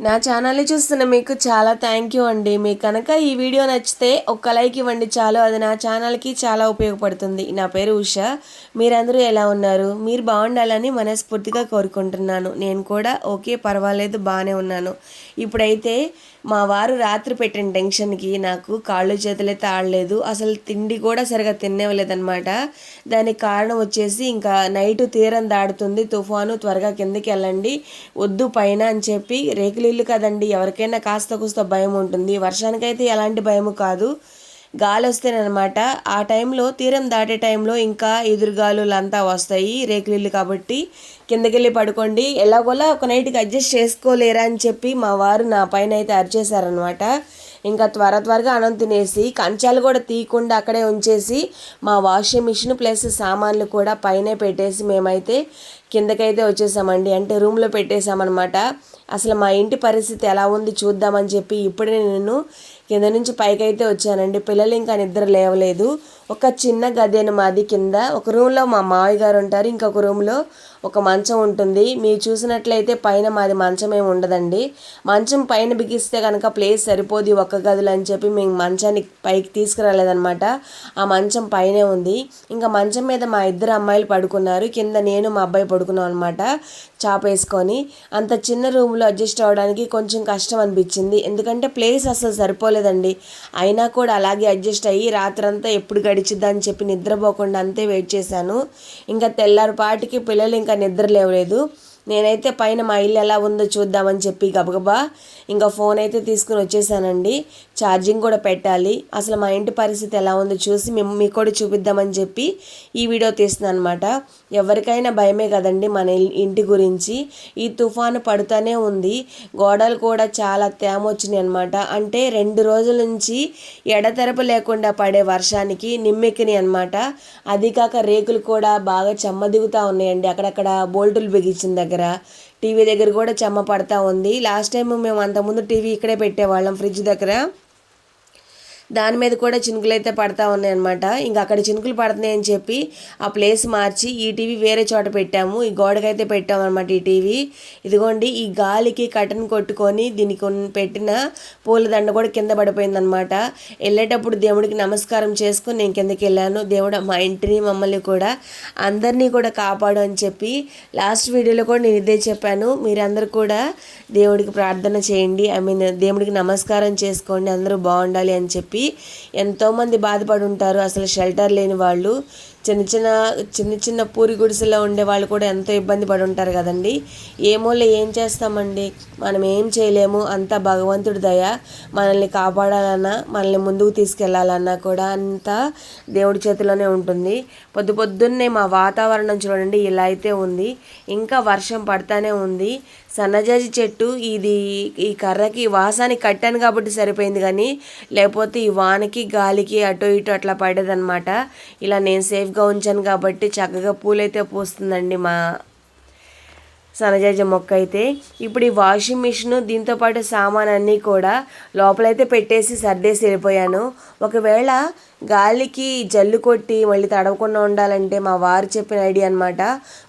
నా ఛానల్ని చూస్తున్న మీకు చాలా థ్యాంక్ యూ అండి. మీకు కనుక ఈ వీడియో నచ్చితే ఒక్క లైక్ ఇవ్వండి చాలు. అది నా ఛానల్కి చాలా ఉపయోగపడుతుంది. నా పేరు ఉష. మీరందరూ ఎలా ఉన్నారు? మీరు బాగుండాలని మనస్ఫూర్తిగా కోరుకుంటున్నాను. నేను కూడా ఓకే పర్వాలేదు బాగానే ఉన్నాను. ఇప్పుడైతే మా వారు రాత్రి పెట్టిన టెన్షన్కి నాకు కాళ్ళు చేతులైతే ఆడలేదు అసలు తిండి కూడా సరిగా తినేవలేదనమాట దానికి కారణం వచ్చేసి ఇంకా నైట్ తీరం దాడుతుంది తుఫాను త్వరగా కిందకి వెళ్ళండి. వద్దు పైన అని చెప్పి రేకులు ఇల్లు కదండి. ఎవరికైనా కాస్త కూస్త భయం ఉంటుంది. వర్షానికైతే ఎలాంటి భయము కాదు. గాలి వస్తేనమాట ఆ టైంలో తీరం దాటే టైంలో ఇంకా ఎదురుగాలులు అంతా వస్తాయి. రేకులిల్లు కాబట్టి కిందకెళ్ళి పడుకోండి. ఎలాగోలా ఒక నైట్కి అడ్జస్ట్ చేసుకోలేరా అని చెప్పి మా వారు నా పైన అయితే అరిచేశారనమాట. ఇంకా త్వర త్వరగా అన్నం తినేసి కంచాలు కూడా తీయకుండా అక్కడే ఉంచేసి మా వాషింగ్ మిషన్ ప్లస్ సామాన్లు కూడా పైనే పెట్టేసి మేమైతే కిందకైతే వచ్చేసామండి. అంటే రూమ్లో పెట్టేసామన్నమాట. అసలు మా ఇంటి పరిస్థితి ఎలా ఉంది చూద్దామని చెప్పి ఇప్పుడే నేను కింద నుంచి పైకైతే వచ్చానండి. పిల్లలు ఇంకా నిద్ర లేవలేదు. ఒక చిన్న గదేను మాది కింద ఒక రూమ్లో మా మావయ్య గారు ఉంటారు ఇంకొక రూమ్లో ఒక మంచం ఉంటుంది. మీరు చూసినట్లయితే పైన మాది మంచం ఏమి ఉండదండి. మంచం పైన బిగిస్తే కనుక ప్లేస్ సరిపోదు ఒక్క గదులు అని చెప్పి మేము మంచాన్ని పైకి తీసుకురాలేదనమాట ఆ మంచం పైనే ఉంది. ఇంకా మంచం మీద మా ఇద్దరు అమ్మాయిలు పడుకున్నారు. కింద నేను మా అబ్బాయి పడుకున్నాం అనమాట చాప వేసుకొని. అంత చిన్న రూమ్లో అడ్జస్ట్ అవ్వడానికి కొంచెం కష్టం అనిపించింది. ఎందుకంటే ప్లేస్ అసలు సరిపోలేదండి. అయినా కూడా అలాగే అడ్జస్ట్ అయ్యి రాత్రంతా ఎప్పుడు గడిచిద్దని చెప్పి నిద్రపోకుండా అంతే వెయిట్ చేశాను. ఇంకా తెల్లారిపాటికి పిల్లలు ఇంకా నిద్ర లేవలేదు. నేనైతే పైన మా ఇల్లు ఎలా ఉందో చూద్దామని చెప్పి గబగబా ఇంకా ఫోన్ అయితే తీసుకుని వచ్చేసానండి. ఛార్జింగ్ కూడా పెట్టాలి. అసలు మా ఇంటి పరిస్థితి ఎలా ఉందో చూసి మేము మీకు కూడా చూపిద్దామని చెప్పి ఈ వీడియో తీస్తున్నాను అనమాట ఎవరికైనా భయమే కదండి మన ఇంటి గురించి. ఈ తుఫాను పడుతూనే ఉంది. గోడలు కూడా చాలా తేమ వచ్చినాయి అనమాట అంటే రెండు రోజుల నుంచి ఎడతెరపు లేకుండా పడే వర్షానికి నిమ్మెక్కినాయి అనమాట అది కాక రేకులు కూడా బాగా చెమ్మదిగుతూ ఉన్నాయండి. అక్కడక్కడ బోల్టులు బిగించిన దగ్గర. దగ్గర. టీవీ దగ్గర కూడా చెమ్మ పడతా ఉంది. లాస్ట్ టైం మేము అంతకుముందు టీవీ ఇక్కడే పెట్టేవాళ్ళం ఫ్రిడ్జ్ దగ్గర. దాని మీద కూడా చినుకులు అయితే పడతా ఉన్నాయి అనమాట ఇంకా అక్కడ చినుకులు పడుతున్నాయని చెప్పి ఆ ప్లేస్ మార్చి ఈ టీవీ వేరే చోట పెట్టాము. ఈ గోడకైతే పెట్టాం అనమాట ఈ టీవీ. ఇదిగోండి ఈ గాలికి కటన్ కొట్టుకొని దీనికి పెట్టిన పూలదండ కూడా కింద పడిపోయింది అనమాట వెళ్ళేటప్పుడు దేవుడికి నమస్కారం చేసుకుని నేను కిందకి వెళ్ళాను. దేవుడు మా ఇంటిని మమ్మల్ని కూడా అందరినీ కూడా కాపాడు అని చెప్పి లాస్ట్ వీడియోలో కూడా నేను ఇదే చెప్పాను. మీరందరూ కూడా దేవుడికి ప్రార్థన చేయండి. ఐ మీన్ దేవుడికి నమస్కారం చేసుకోండి. అందరూ బాగుండాలి అని చెప్పి చెప్పి ఎంతోమంది బాధపడి ఉంటారు అసలు షెల్టర్ లేని వాళ్ళు చిన్న చిన్న చిన్న చిన్న పూరి గుడిసెలో ఉండే వాళ్ళు కూడా ఎంతో ఇబ్బంది పడి ఉంటారు కదండి ఏమోలే ఏం చేస్తామండి? మనం ఏం చేయలేము. అంతా భగవంతుడి దయ మనల్ని కాపాడాలన్నా మనల్ని ముందుకు తీసుకెళ్ళాలన్నా కూడా అంతా దేవుడి చేతిలోనే ఉంటుంది. పొద్దు పొద్దున్నే మా వాతావరణం చూడండి ఇలా అయితే ఉంది. ఇంకా వర్షం పడతానే ఉంది. సన్నజాజి చెట్టు ఇది ఈ కర్రకి వాసానికి కట్టాను కాబట్టి సరిపోయింది కానీ లేకపోతే ఈ వానకి గాలికి అటు ఇటు అట్లా పడేదనమాట ఇలా నేను సేఫ్గా ఉంచాను కాబట్టి చక్కగా పూలైతే పూస్తుందండి మా సనజాజ మొక్క అయితే. ఇప్పుడు ఈ వాషింగ్ మిషన్ దీంతోపాటు సామాన్ అన్నీ కూడా లోపలైతే పెట్టేసి సర్దేసి వెళ్ళిపోయాను. ఒకవేళ గాలికి జల్లు కొట్టి మళ్ళీ తడవకుండా ఉండాలంటే మా వారు చెప్పిన ఐడియా అనమాట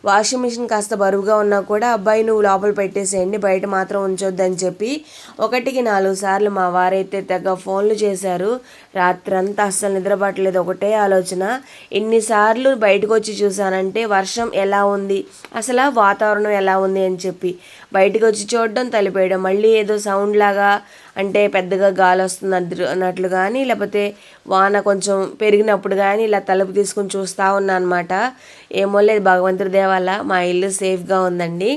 వాషింగ్ మిషన్ కాస్త బరువుగా ఉన్నా కూడా అబ్బాయి నువ్వు లోపల పెట్టేసేయండి బయట మాత్రం ఉంచొద్దని చెప్పి ఒకటికి నాలుగు సార్లు మా వారైతే తెగ ఫోన్లు చేశారు. రాత్రంతా అస్సలు నిద్రపట్టలేదు ఒకటే ఆలోచన. ఎన్నిసార్లు బయటకు వచ్చి చూశానంటే వర్షం ఎలా ఉంది? అసలు వాతావరణం ఎలా ఉంది? అని చెప్పి బయటకు వచ్చి చూడడం తలిపేయడం మళ్ళీ ఏదో సౌండ్ లాగా అంటే పెద్దగా గాలి వస్తుంది అన్నట్లు కానీ లేకపోతే వాన కొంచెం పెరిగినప్పుడు కానీ ఇలా తలుపు తీసుకుని చూస్తూ ఉన్నా అనమాట ఏమో లేదు భగవంతుడి దేవాల మా ఇల్లు సేఫ్గా ఉందండి.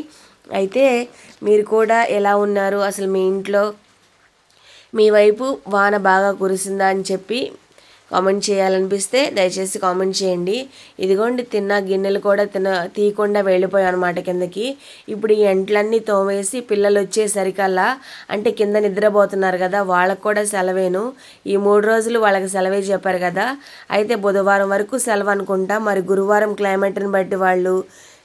అయితే మీరు కూడా ఎలా ఉన్నారు? అసలు మీ ఇంట్లో మీ వైపు వాన బాగా కురిసిందా అని చెప్పి కామెంట్ చేయాలనిపిస్తే దయచేసి కామెంట్ చేయండి. ఇదిగోండి తిన్న గిన్నెలు కూడా తిన తీయకుండా వెళ్ళిపోయాం అనమాట కిందకి. ఇప్పుడు ఈ ఎంట్లన్నీ తోమేసి పిల్లలు వచ్చేసరికల్లా అంటే కింద నిద్రపోతున్నారు కదా వాళ్ళకు కూడా సెలవేను. ఈ మూడు రోజులు వాళ్ళకి సెలవే చెప్పారు కదా. అయితే బుధవారం వరకు సెలవు అనుకుంటా మరి గురువారం క్లైమేట్ని బట్టి వాళ్ళు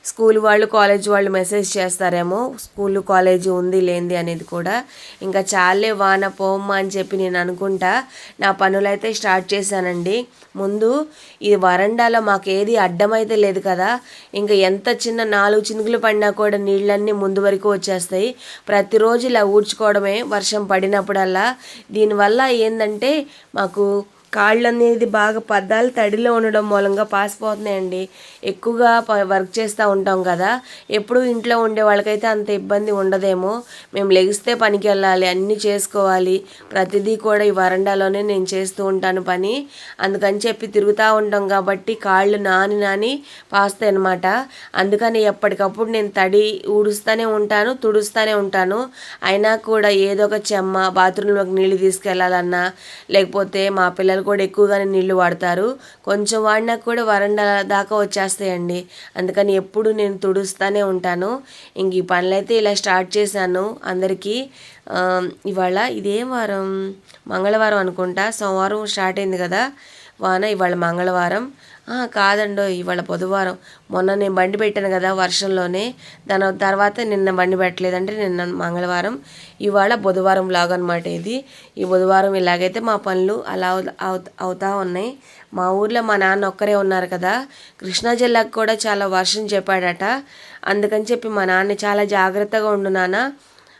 స్కూల్ వాళ్ళు కాలేజ్ వాళ్ళు మెసేజ్ చేస్తారేమో స్కూల్ కాలేజ్ ఉంది లేంది అనేది కూడా. ఇంకా చాలే వాన పోమ్మా అని చెప్పి నేను అనుకుంటా. నా పనులైతే స్టార్ట్ చేశానండి. ముందు ఈ వరండాలో మాకు ఏది అడ్డమైతే లేదు కదా. ఇంకా ఎంత చిన్న నాలుగు చినుకులు పడినా కూడా నీళ్ళన్నీ ముందు వరకు వచ్చేస్తాయి. ప్రతిరోజు ఇలా ఊడ్చుకోవడమే వర్షం పడినప్పుడల్లా. దీనివల్ల ఏంటంటే మాకు కాళ్ళు అనేది బాగా పద్దాలు తడిలో ఉండడం మూలంగా పాసిపోతున్నాయండి ఎక్కువగా ప- వర్క్ చేస్తూ ఉంటాం కదా. ఎప్పుడు ఇంట్లో ఉండే వాళ్ళకైతే అంత ఇబ్బంది ఉండదేమో. మేము లెగిస్తే పనికి వెళ్ళాలి అన్నీ చేసుకోవాలి. ప్రతిదీ కూడా ఈ వరండాలోనే నేను చేస్తూ ఉంటాను పని. అందుకని చెప్పి తిరుగుతూ ఉంటాం కాబట్టి కాళ్ళు నాని నాని పాస్తాయి అనమాట అందుకని ఎప్పటికప్పుడు నేను తడి ఊడుస్తూనే ఉంటాను తుడుస్తూనే ఉంటాను. అయినా కూడా ఏదో ఒక చెమ్మ బాత్రూంలోకి నీళ్ళు తీసుకెళ్ళాలన్నా లేకపోతే మా పిల్లలు కూడా ఎక్కువగానే నీళ్ళు వాడతారు. కొంచెం వాడినా కూడా వరండా దాకా వచ్చేస్తాయండి. అందుకని ఎప్పుడు నేను తుడుస్తూనే ఉంటాను. ఇంక ఈ పనులైతే ఇలా స్టార్ట్ చేశాను అందరికీ. ఇవాళ ఇదేం వారం మంగళవారం అనుకుంటా. సోమవారం స్టార్ట్ అయింది కదా. వాన ఇవాళ మంగళవారం. కాదండో ఇవాళ బుధవారం. మొన్న నేను బండి పెట్టాను కదా వర్షంలోనే. దాని తర్వాత నిన్న బండి పెట్టలేదంటే నిన్న మంగళవారం. ఇవాళ బుధవారం లాగ్ అనమాట ఇది. ఈ బుధవారం ఇలాగైతే మా పనులు అలా అవు- అవుతా ఉన్నాయి. మా ఊర్లో మా నాన్న ఒక్కరే ఉన్నారు కదా. కృష్ణా జిల్లాకు కూడా చాలా వర్షం చెప్పాడట. అందుకని చెప్పి మా నాన్న చాలా జాగ్రత్తగా ఉండు నాన్న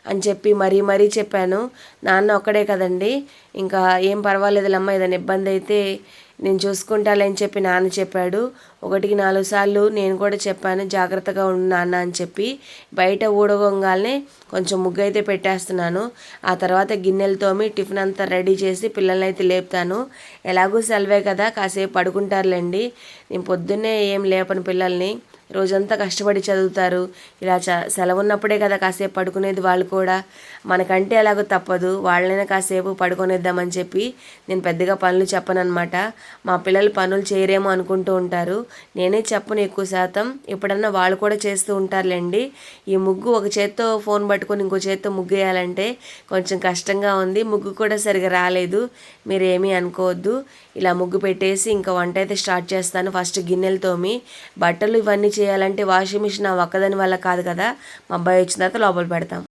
అని చెప్పి మరీ మరీ చెప్పాను. నాన్న ఒక్కడే కదండి. ఇంకా ఏం పర్వాలేదులమ్మ ఏదైనా ఇబ్బంది అయితే నేను చూసుకుంటాలని చెప్పి నాన్న చెప్పాడు. ఒకటికి నాలుగు సార్లు నేను కూడా చెప్పాను జాగ్రత్తగా ఉండు నాన్న అని చెప్పి. బయట ఊడగొంగాలనే కొంచెం ముగ్గు అయితే పెట్టేస్తున్నాను. ఆ తర్వాత గిన్నెలు తోమి టిఫిన్ అంతా రెడీ చేసి పిల్లల్ని అయితే లేపుతాను. ఎలాగూ సెలవే కదా కాసేపు పడుకుంటారులేండి. నేను పొద్దున్నే ఏం లేపను పిల్లల్ని. రోజంతా కష్టపడి చదువుతారు. ఇలా చ సెలవు ఉన్నప్పుడే కదా కాసేపు పడుకునేది వాళ్ళు కూడా. మనకంటే ఎలాగో తప్పదు. వాళ్ళైనా కాసేపు పడుకొనిద్దామని చెప్పి నేను పెద్దగా పనులు చెప్పనమాట మా పిల్లలు పనులు చేయరేమో అనుకుంటూ ఉంటారు. నేనే చెప్పను ఎక్కువ శాతం. ఎప్పుడన్నా వాళ్ళు కూడా చేస్తూ ఉంటారులేండి. ఈ ముగ్గు ఒక చేత్తో ఫోన్ పట్టుకొని ఇంకో చేత్తో ముగ్గు వేయాలంటే కొంచెం కష్టంగా ఉంది. ముగ్గు కూడా సరిగా రాలేదు. మీరేమీ అనుకోవద్దు. ఇలా ముగ్గు పెట్టేసి ఇంకా వంట అయితే స్టార్ట్ చేస్తాను ఫస్ట్ గిన్నెలతోమి. బట్టలు ఇవన్నీ చేయాలంటే వాషింగ్ మిషన్ ఆ ఒక్కదాని వల్ల కాదు కదా. మా అబ్బాయి వచ్చిన తర్వాత లోపల పెడతాం.